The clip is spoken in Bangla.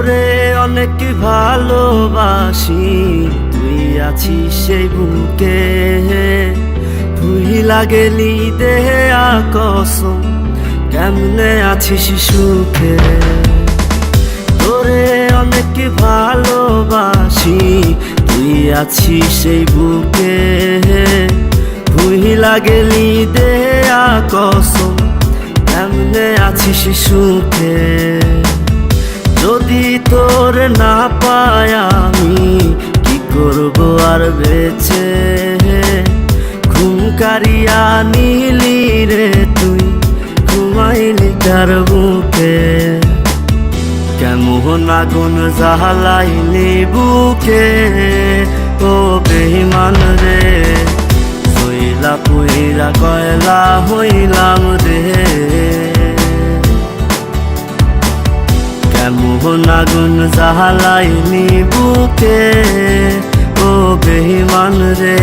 তোরে অনেক ভালোবাসি। তুই আছিস সেই বুকে। ভুইলা গেলি দেহে আকসম কেমনে আছিস সুখে? তোরে অনেক ভালোবাসি। তুই আছিস সেই বুকে। ভুইলা গেলি দেহে আকসম কেমনে আছিস সুখে? যদি তোর না পাই আমি, কি করব আর বেছে ঘুম কারিয়া নিলি রে তুই, ঘুমাইলি কার বুকে। কেমন আগুন জাহালাইলি বুকে? ও বেহিমান রে হইলা পুইরা কয়লা হইলাম এমন আগুন জাহালাইনি বুকে ও বেহিমান রে।